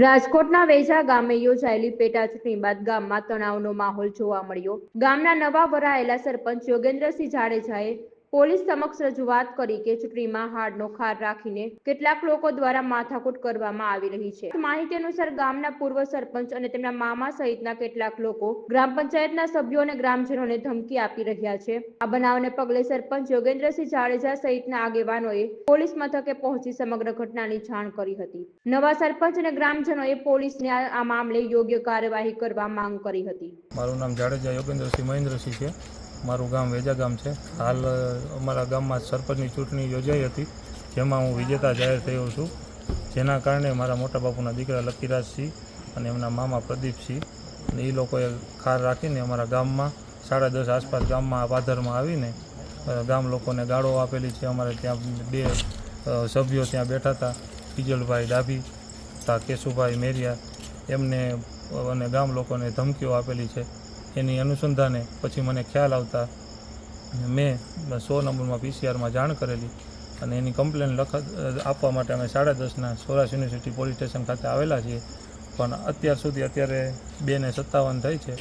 રાજકોટના વેજા ગામે યોજાયેલી પેટા ચૂંટણી બાદ ગામમાં તણાવનો માહોલ જોવા મળ્યો. ગામના નવા વરાયેલા સરપંચ યોગેન્દ્રસિંહ જાડેજાએ પોલીસ સમક્ષ રજૂઆત કરી કે ચૂંટણીમાં હારનો ખાર રાખીને કેટલાક લોકો દ્વારા માથાકૂટ કરવામાં આવી રહી છે. માહિતી અનુસાર ગામના પૂર્વ સરપંચ અને તેમના મામા સહિતના કેટલાક લોકો ગ્રામ પંચાયતના સભ્યો અને ગ્રામજનોને ધમકી આપી રહ્યા છે. આ બનાવને પગલે સરપંચ યોગેન્દ્રસિંહ જાડેજા સહિતના આગેવાનોએ પોલીસ મથકે પહોંચી સમગ્ર ઘટનાની જાણ કરી હતી. નવા સરપંચ અને ગ્રામજનોએ પોલીસને આ મામલે યોગ્ય કાર્યવાહી કરવા માંગ કરી હતી. મારું નામ જાડેજા યોગેન્દ્રસિંહ મહેન્દ્રસિંહ છે. મારું ગામ વેજા ગામ છે. હાલ અમારા ગામમાં સરપંચની ચૂંટણી યોજાઈ હતી, જેમાં હું વિજેતા જાહેર થયો છું. જેના કારણે મારા મોટા બાપુના દીકરા લકીરાજસિંહ અને એમના મામા પ્રદીપસિંહ અને એ લોકોએ ખાર રાખીને અમારા ગામમાં, સાડા દસ આસપાસ ગામમાં પાધરમાં આવીને ગામ લોકોને ગાળો આપેલી છે. અમારે ત્યાં બે સભ્યો ત્યાં બેઠા હતા કિજલભાઈ ડાભી, તા કેશુભાઈ મેરિયા. એમને અને ગામ લોકોને ધમકીઓ આપેલી છે. એની અનુસંધાને પછી મને ખ્યાલ આવતા મેં સો નંબરમાં પીસીઆરમાં જાણ કરેલી અને એની કમ્પ્લેન લખ આપવા માટે અમે સાડા દસના સૌરાષ્ટ્ર યુનિવર્સિટી પોલીસ સ્ટેશન ખાતે આવેલા છીએ. પણ અત્યાર સુધી અત્યારે બે ને સત્તાવન થઈ છે.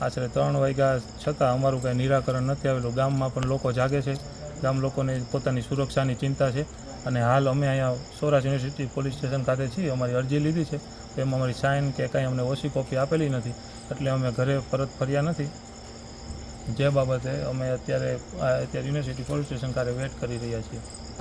આશરે ત્રણ વાગ્યા છતાં અમારું કાંઈ નિરાકરણ નથી આવેલું. ગામમાં પણ લોકો જાગે છે. ગામ લોકોને પોતાની સુરક્ષાની ચિંતા છે. અને હાલ અમે અહીંયા સૌરાષ્ટ્ર યુનિવર્સિટી પોલીસ સ્ટેશન ખાતે છીએ. અમારી અરજી લીધી છે. એમાં અમારી સાઇન કે કાંઈ અમને ઓછી કોપી આપેલી નથી. એટલે અમે ઘરે પરત ફર્યા નથી. જે બાબતે અમે અત્યારે અત્યારે યુનિવર્સિટી પોલીસ સ્ટેશન ખાતે વેટ કરી રહ્યા છીએ.